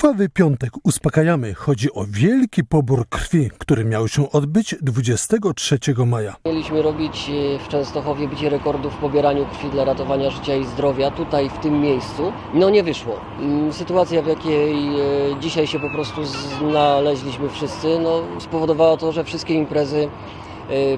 Krwawy piątek uspokajamy. Chodzi o wielki pobór krwi, który miał się odbyć 23 maja. Mieliśmy robić e, w Częstochowie bicie rekordów w pobieraniu krwi dla ratowania życia i zdrowia, tutaj w tym miejscu. No nie wyszło. Mm, Sytuacja, w jakiej e, dzisiaj się po prostu znaleźliśmy wszyscy, no, spowodowała to, że wszystkie imprezy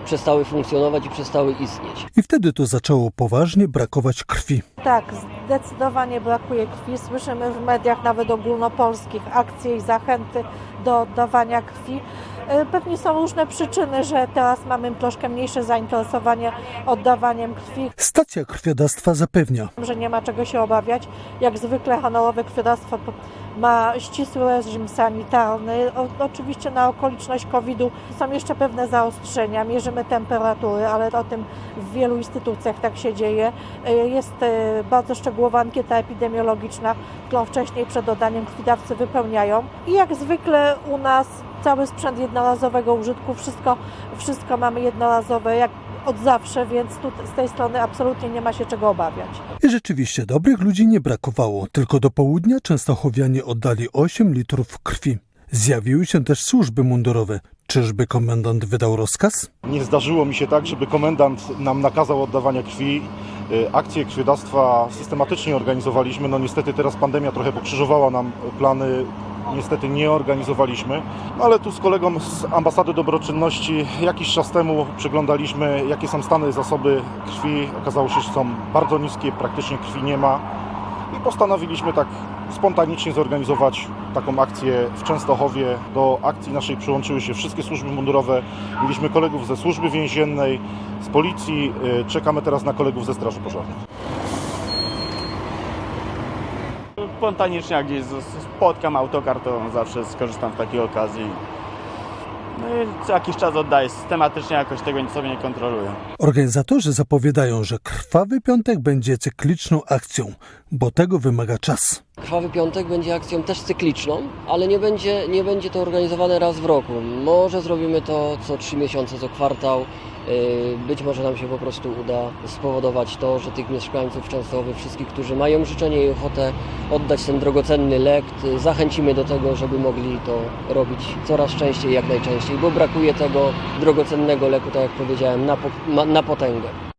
przestały funkcjonować i przestały istnieć. I wtedy to zaczęło poważnie brakować krwi. Tak, zdecydowanie brakuje krwi. Słyszymy w mediach nawet ogólnopolskich akcje i zachęty do oddawania krwi. E, Pewnie są różne przyczyny, że teraz mamy troszkę mniejsze zainteresowanie oddawaniem krwi, Stacja krwiodawstwa zapewnia, że nie ma czego się obawiać. Jak zwykle honorowe krwiodawstwo ma ścisły reżim sanitarny. O, oczywiście na okoliczność COVID-u są jeszcze pewne zaostrzenia. Mierzymy temperatury, ale o tym w wielu instytucjach tak się dzieje. E, Jest e, bardzo szczegółowa ankieta epidemiologiczna, którą wcześniej przed oddaniem krwidawcy wypełniają. I jak zwykle u nas cały sprzęt jednorazowego użytku, wszystko, wszystko mamy jednorazowe, jak od zawsze, więc tu z tej strony absolutnie nie ma się czego obawiać. I rzeczywiście dobrych ludzi nie brakowało. Tylko do południa Częstochowianie oddali 8 litrów krwi. Zjawiły się też służby mundurowe. Czyżby komendant wydał rozkaz? Nie zdarzyło mi się tak, żeby komendant nam nakazał oddawania krwi. Y, Akcje krwiodawstwa systematycznie organizowaliśmy. No niestety teraz pandemia trochę pokrzyżowała nam plany. Niestety nie organizowaliśmy, no ale tu z kolegą z ambasady dobroczynności jakiś czas temu przeglądaliśmy, jakie są stany zasoby krwi. Okazało się, że są bardzo niskie, praktycznie krwi nie ma. I postanowiliśmy tak spontanicznie zorganizować taką akcję w Częstochowie. Do akcji naszej przyłączyły się wszystkie służby mundurowe. Mieliśmy kolegów ze służby więziennej, z policji. Y, Czekamy teraz na kolegów ze Straży Pożarnej. Spontanicznie jak gdzieś spotkam autokar, to zawsze skorzystam z takiej okazji. No i co jakiś czas oddaję, systematycznie jakoś tego sobie nie kontroluję. Organizatorzy zapowiadają, że krwawy piątek będzie cykliczną akcją, bo tego wymaga czas. Krwawy Piątek będzie akcją też cykliczną, ale nie będzie, nie będzie to organizowane raz w roku. Może zrobimy to co trzy miesiące, co kwartał. Yy, Być może nam się po prostu uda spowodować to, że tych mieszkańców Częstochowy, wszystkich, którzy mają życzenie i ochotę oddać ten drogocenny lek, yy, zachęcimy do tego, żeby mogli to robić coraz częściej, jak najczęściej, bo brakuje tego drogocennego leku, tak jak powiedziałem, na, po, na potęgę.